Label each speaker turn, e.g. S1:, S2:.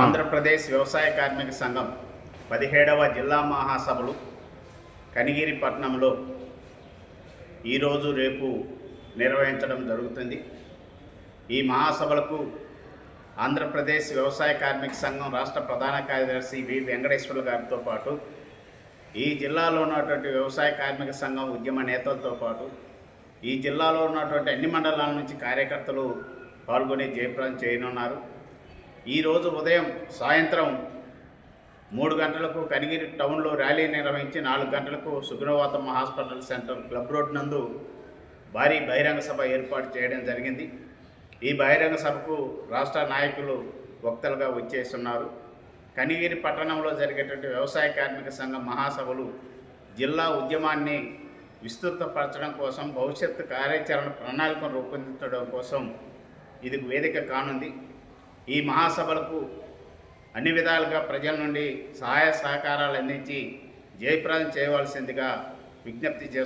S1: ఆంధ్రప్రదేశ్ వ్యవసాయ కార్మిక సంఘం పదిహేడవ జిల్లా మహాసభలు కనిగిరిపట్నంలో ఈరోజు రేపు నిర్వహించడం జరుగుతుంది. ఈ మహాసభలకు ఆంధ్రప్రదేశ్ వ్యవసాయ కార్మిక సంఘం రాష్ట్ర ప్రధాన కార్యదర్శి వి. వెంకటేశ్వర్లు గారితో పాటు ఈ జిల్లాలో ఉన్నటువంటి వ్యవసాయ కార్మిక సంఘం ఉద్యమ నేతలతో పాటు ఈ జిల్లాలో ఉన్నటువంటి అన్ని మండలాల నుంచి కార్యకర్తలు పాల్గొని జయప్రదం చేయనున్నారు. ఈరోజు ఉదయం సాయంత్రం మూడు గంటలకు కనిగిరి టౌన్లో ర్యాలీ నిర్వహించి నాలుగు గంటలకు సుగ్నవాతమ్మ హాస్పిటల్ సెంటర్ క్లబ్ రోడ్ నందు భారీ బహిరంగ సభ ఏర్పాటు చేయడం జరిగింది. ఈ బహిరంగ సభకు రాష్ట్ర నాయకులు వక్తలుగా వచ్చేస్తున్నారు. కనిగిరి పట్టణంలో జరిగేటువంటి వ్యవసాయ కార్మిక సంఘం మహాసభలు జిల్లా ఉద్యమాన్ని విస్తృతపరచడం కోసం భవిష్యత్తు కార్యాచరణ ప్రణాళికను రూపొందించడం కోసం ఇది వేదిక కానుంది. ఈ మహాసభలకు అన్ని విధాలుగా ప్రజల నుండి సహాయ సహకారాలు అందించి జయప్రదం చేయవలసిందిగా విజ్ఞప్తి చేస్తూ